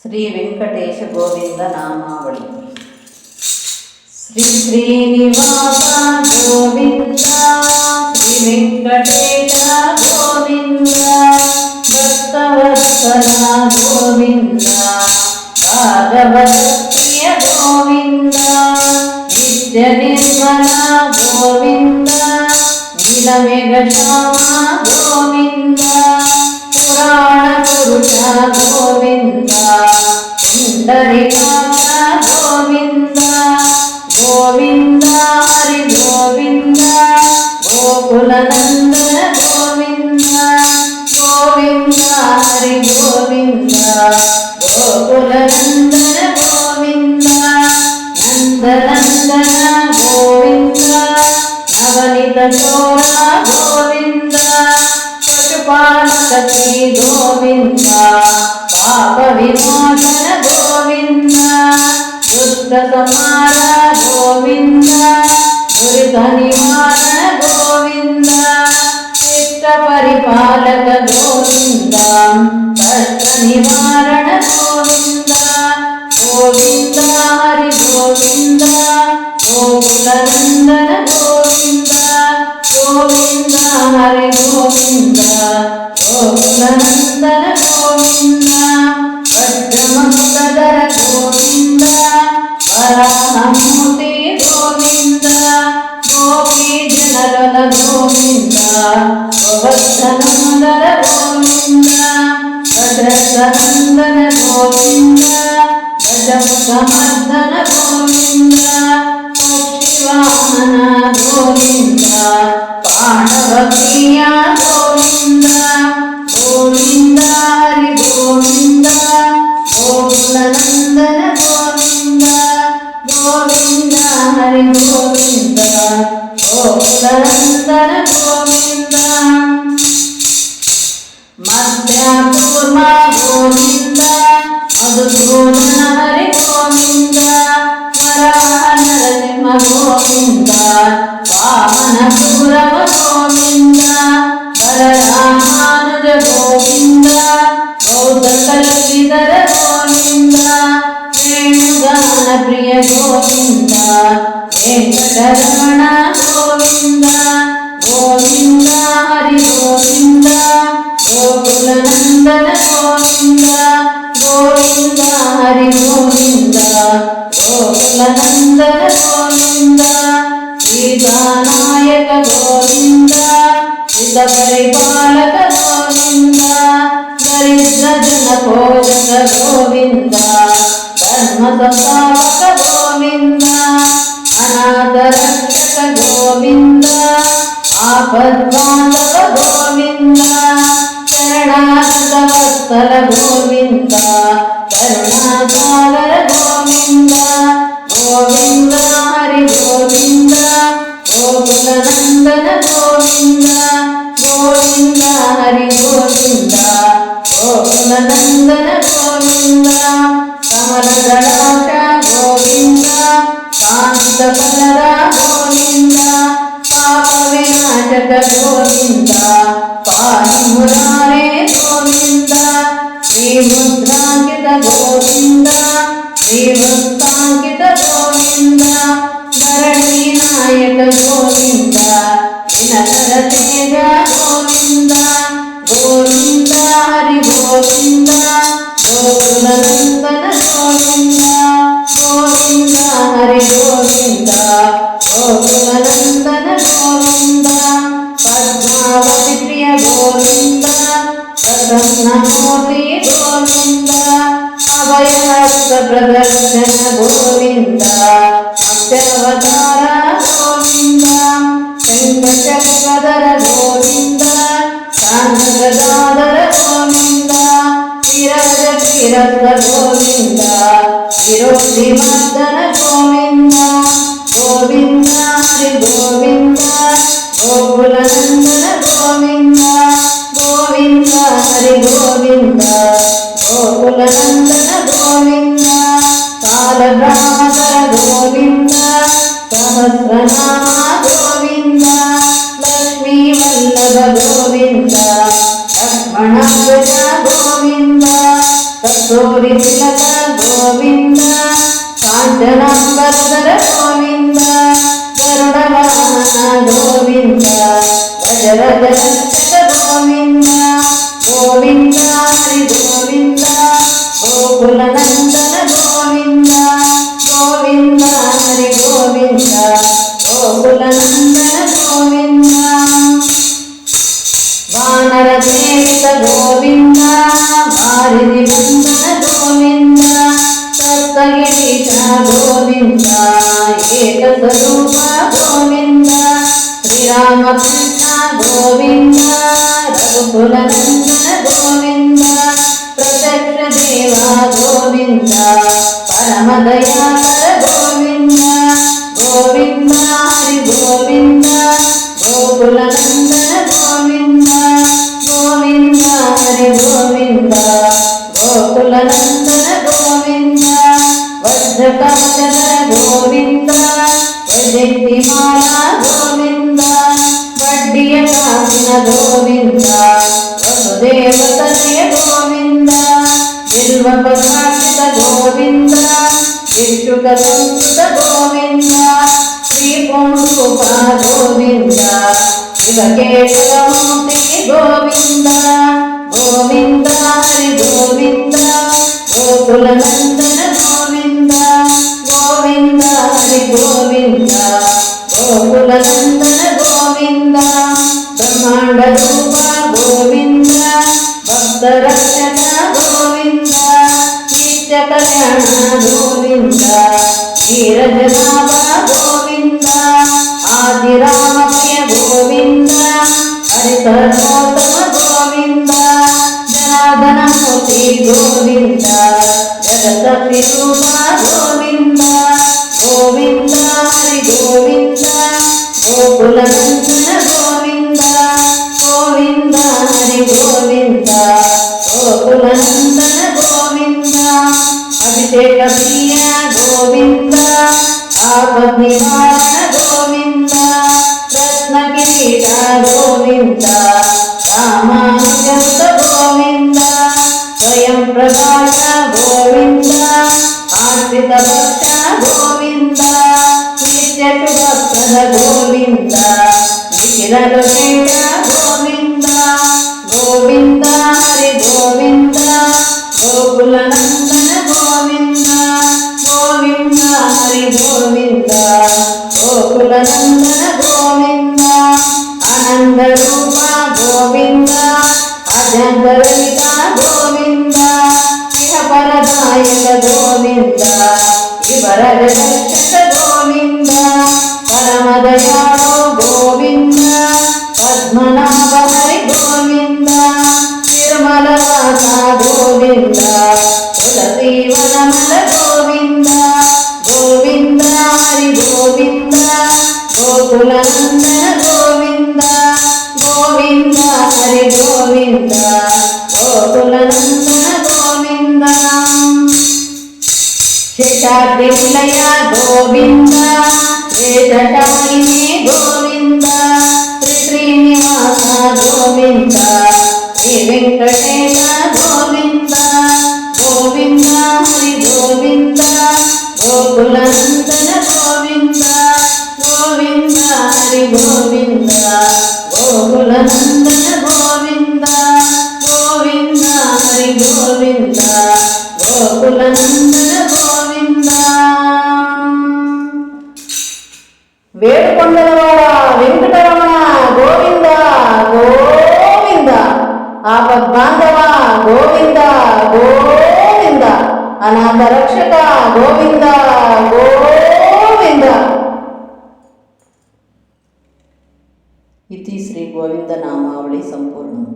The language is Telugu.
శ్రీ వెంకటేశ గోవింద నామావళి. శ్రీ శ్రీనివాస గోవింద శ్రీ వెంకటేశ గోవింద భక్తవత్సల గోవింద భాగవత ప్రియ గోవింద నిత్య నిర్మల గోవింద నీలమేఘ గోవింద. పురాణ పురుష గోవింద పుండరీకాక్ష గోవింద గోవింద హరి గోవింద గోకుల గోవింద గోవింద హరి గోవింద గోకుల గోవింద నందనందన గోవింద నవనిత గోవింద పశుపాలక గోవింద పాప విమోచన గోవింద దుష్ట సమార గోవింద దురిత నివారణ గోవింద చిత్త పరిపాలక గోవింద కష్ట నివారణ గోవింద గోవింద హరి గోవింద గోకుల నందన గోవింద గోవింద హరి గోవింద గోకుల నందన గోవింద వజ్రమస్తధర గోవింద వరాహమూర్తి గోవింద గోపీ జనరల గోవింద గోవర్ధనందర గోవింద గజనందన గోవింద గజముఖమర్దన గోవింద శివ గోవింద పాండవప్రియ గోవింద గోవింద హరి గోవింద గోకులనందన గోవింద గోవింద హరి గోవింద గోకులనందన గోవింద మధ్యాపూర్వ గోవింద మధుసూదన హరి గోవింద వరాహ నరసింహ నందన గోవింద గోవింద హరి గోవింద గోకుల గోవింద సీతానాయక గోవింద హిత పరిపాలక గోవింద దరిద్ర జన భోజక గోవింద ధర్మ సంస్థాపక గోవింద అనాథ రక్షక గోవింద ఆపద్బాంధవ వత్సల గోవింద కరుణాసాగర గోవింద గోవింద హరి గోవింద గోకుల గోవింద గోవింద హరి గోవింద గోకుల గోవింద. గోకుల గోవింద పద్మావతి ప్రియ గోవింద ప్రసన్నమూర్తి గోవింద అభయహస్త ప్రదర్శన గోవింద అత్యవతార గోవింద చంద్రచక్రధర గోవింద హరి గోవింద గోకుల నందన గోవింద కాల బ్రహ్మధర గోవింద సహస్రనామ గోవింద లక్ష్మీ వల్లభ గోవింద లక్ష్మణ గోవింద కస్తూరి తిలక గోవింద కాంచనాంబరధర గోవింద గరుడవాహన గోవింద గజరజ గోవింద హరి గోవింద గోకుల నందన గోవింద గోవింద హరి గోవింద గోకుల నందన గోవింద. వానర సేవిత గోవింద వారిది వందన గోవింద సప్తగిరీశ గోవింద ఏక స్వరూప గోవింద శ్రీరామకృష్ణ గోవింద రఘుకుల గోవింద గోవింద గోవింద హరి గోవింద గోకుల విష్ణుక గోవింద శ్రీ పుంరూప గోవింద శివకేశవమూర్తి గోవింద గోవింద హరి గోవింద. గోవింద ధీరజనాభ గోవింద ఆది రామప్రియ గోవింద హరిసర్వోత్తమ గోవింద జనార్దనమూర్తి గోవింద జగత రూప గోవింద గోవింద అజంతరహిత గోవింద ఇహ పరదాయక గోవింద ఇవరద రక్షక గోవింద పరమదయాళో గోవింద పద్మనాభ హరి గోవింద తిరుమల వాస గోవింద తులసి శేషాద్రి గోవింద ఆపద్బాంధవ గోవింద గోవింద. అనాథ రక్షక గోవింద గోవింద. ఇది శ్రీ గోవింద నామావళి సంపూర్ణం.